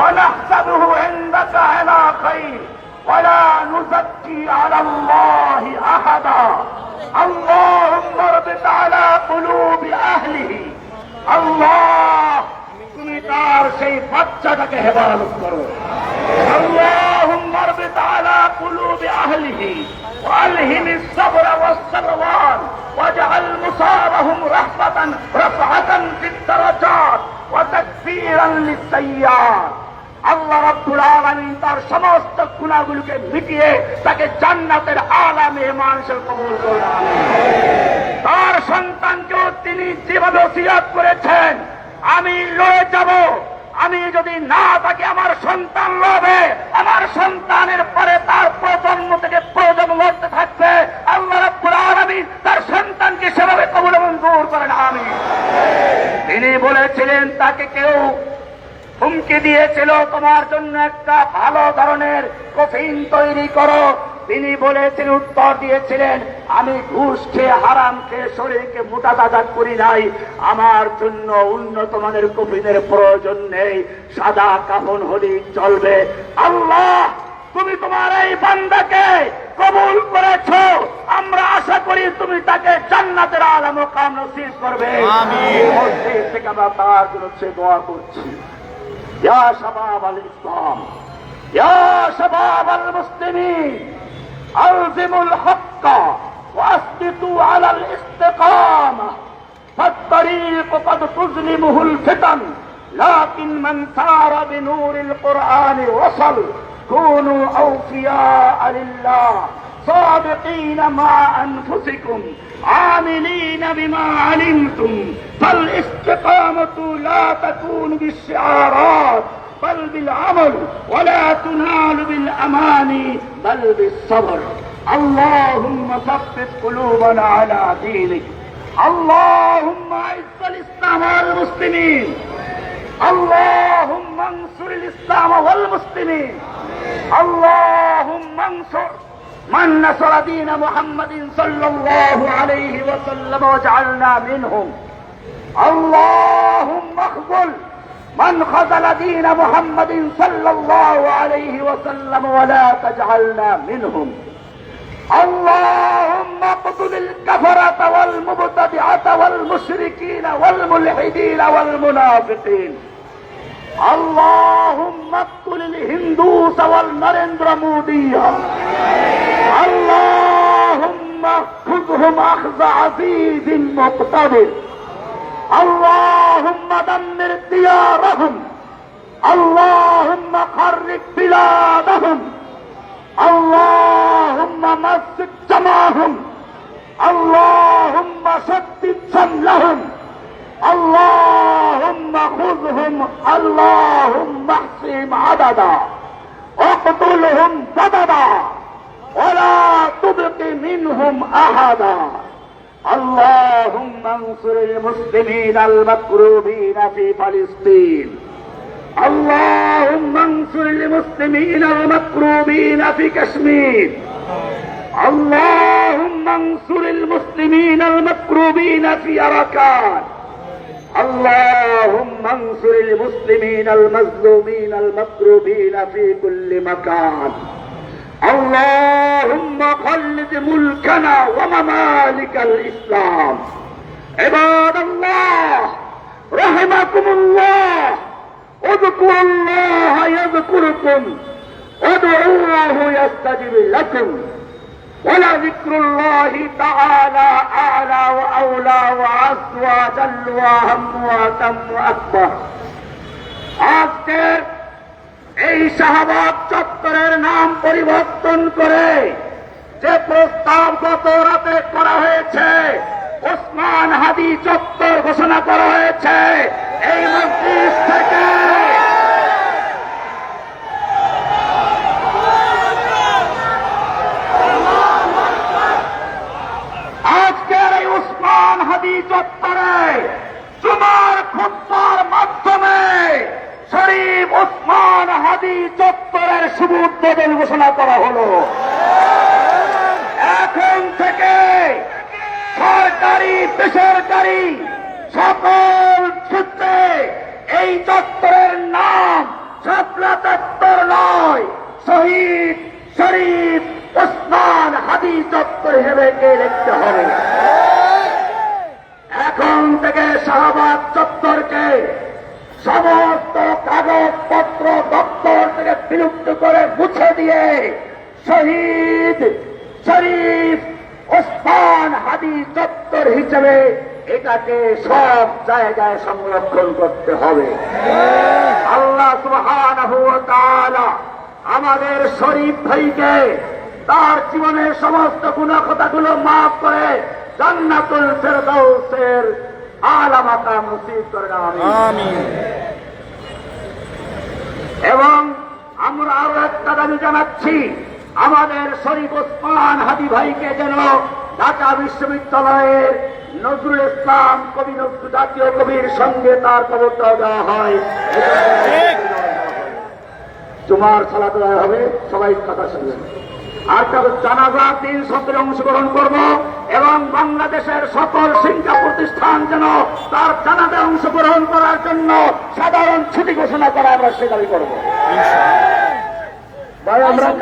ونحسبه عندك على خير ولا نزكي على الله أحدا اللهم اربط على قلوب أهله الله তুমি তার সেই বাচ্চাটাকে হেফাজত করো اللهم اربط على قلوب أهله وألهم الصبر والسلوان واجعل مصابهم رحمة رفعة في الدرجات وتكفيرا للسيئات আল্লাহ রাব্বুল আলমী তার সমস্ত গুণাগুলোকে মিটিয়ে তাকে জান্নাতের আলা মেহমান হিসেবে কবুল তার সন্তানকেও তিনি যেভাবে সিরাত করেছেন, আমি লড়ে যাব। আমি যদি না তাকে আমার সন্তান লবে আমার সন্তানের পরে তার প্রজন্ম থেকে প্রজন্ম লড়তে থাকবে আল্লাহ রাব্বুল আলামিন তার সন্তানকে সেভাবে কবুল মঞ্জুর করেন আমি তিনি বলেছিলেন তাকে কেউ হুমকি দিয়েছিল তোমার জন্য একটা ভালো ধরনের কফিন তৈরি করো। তিনি বলেছেন উত্তর দিয়েছিলেন আমি ঘুষ খেয়ে হারাম খেয়ে শরীরকে মোটা তাজা করি নাই। আমার জন্য উন্নত মানের কফিনের প্রয়োজন নেই। সাদা কাফন হলেই চলবে। আল্লাহ তুমি তোমার এই বান্দাকে কবুল করেছ। আমরা আশা করি তুমি তাকে জান্নাতের আলম কাম নসিব করবে। মসজিদ থেকে আমরা তার জন্য দোয়া করছি। يا شباب الإسلام يا شباب المسلمين ألزموا الحق وأثبتوا على الاستقامة. فالطريق قد تظلمه الفتن لكن من سار بنور القرآن وصل كونوا أوفياء لله. صادقين مع أنفسكم عاملين بما علمتم. فالاستقامة لا تكون بالشعارات بل بالعمل ولا تنال بالأماني بل بالصبر. اللهم ثبت قلوبنا على دينك. اللهم أعز الإسلام والمسلمين. اللهم انصر الإسلام والمسلمين. اللهم انصر من نصر دين محمد صلى الله عليه وسلم واجعلنا منهم. اللهم اخذل من خذل دين محمد صلى الله عليه وسلم ولا تجعلنا منهم. اللهم اقتل الكفرة والمبتدعة والمشركين والملحدين والمنافقين. اللهم اقتل الهندوس والنرندر مودية اللهم خذهم اخذ عزيز مقتدر اللهم دمر ديارهم اللهم خرب بلادهم اللهم مسك جمعهم اللهم شتت شملهم اللهم خذهم اللهم احصهم عددا اقتلهم بددا ولا تبق منهم أحدا. اللهم انصر المسلمين المكروبين في فلسطين. اللهم انصر المسلمين المكروبين في كشمير. اللهم انصر المسلمين المكروبين في أركان اللهم انصر المسلمين المظلومين المكروبين في كل مكان. اللهم خلد ملكنا وممالك الإسلام عباد الله رحمكم الله اذكروا الله يذكركم ادعوه يستجب لكم ولذكر الله تعالى أعلى وأولى وعز وجل وأهم وأتم وأكبر আজকের এই শাহবাগ চত্বরের নাম পরিবর্তন করে যে প্রস্তাব গত রাতে করা হয়েছে, ওসমান হাদি চত্বর ঘোষণা করা হয়েছে, এই মন্ত্রী থেকে আজকের এই উসমান হাদি চত্বরে জুমার খুদ্ার মাধ্যমে শরীফ হাদি চত্বরের শুভ উদ্বোধন ঘোষণা করা হলো। এখন থেকে সরকারি, বেসরকারি সকল সূত্রে এই চত্বরের নাম শাপলা চত্বর নয়। শহীদ শরীফ ওসমান হাদি চত্বর হিসেবে কে লিখতে হবে। এখন থেকে শাহবাগ চত্বরকে সমস্ত দপ্তর থেকে বিলুপ্ত করে মুছে দিয়ে শহীদ শরীফ ওসমান হাদি চত্বর হিসেবে এটাকে সব জায়গায় সংরক্ষণ করতে হবে। আল্লাহ তাআলা আমাদের শরীফ ভাইকে তার জীবনের সমস্ত গুণাখতাগুলো মাফ করে জান্নাতুল ফেরদাউসের আলা মাকাম নসিব করে আমিন এবং আমরা আরও একটা দাবি জানাচ্ছি আমাদের শরীফ ওসমান হাদি ভাইকে যেন ঢাকা বিশ্ববিদ্যালয়ের নজরুল ইসলাম কবি নজরুল জাতীয় কবির সঙ্গে তার কবরটা দেওয়া হয়। জুমার সালাত দেওয়া হবে সবাই কথা শুনবেন। আর তার জানাজা দিন সত্রে অংশগ্রহণ করব এবং বাংলাদেশের সকল শিক্ষা প্রতিষ্ঠান যেন তার জানাজা অংশগ্রহণ করার জন্য সাধারণ ছুটি ঘোষণা করা আমরা সে দাবি করব Vai abraçar.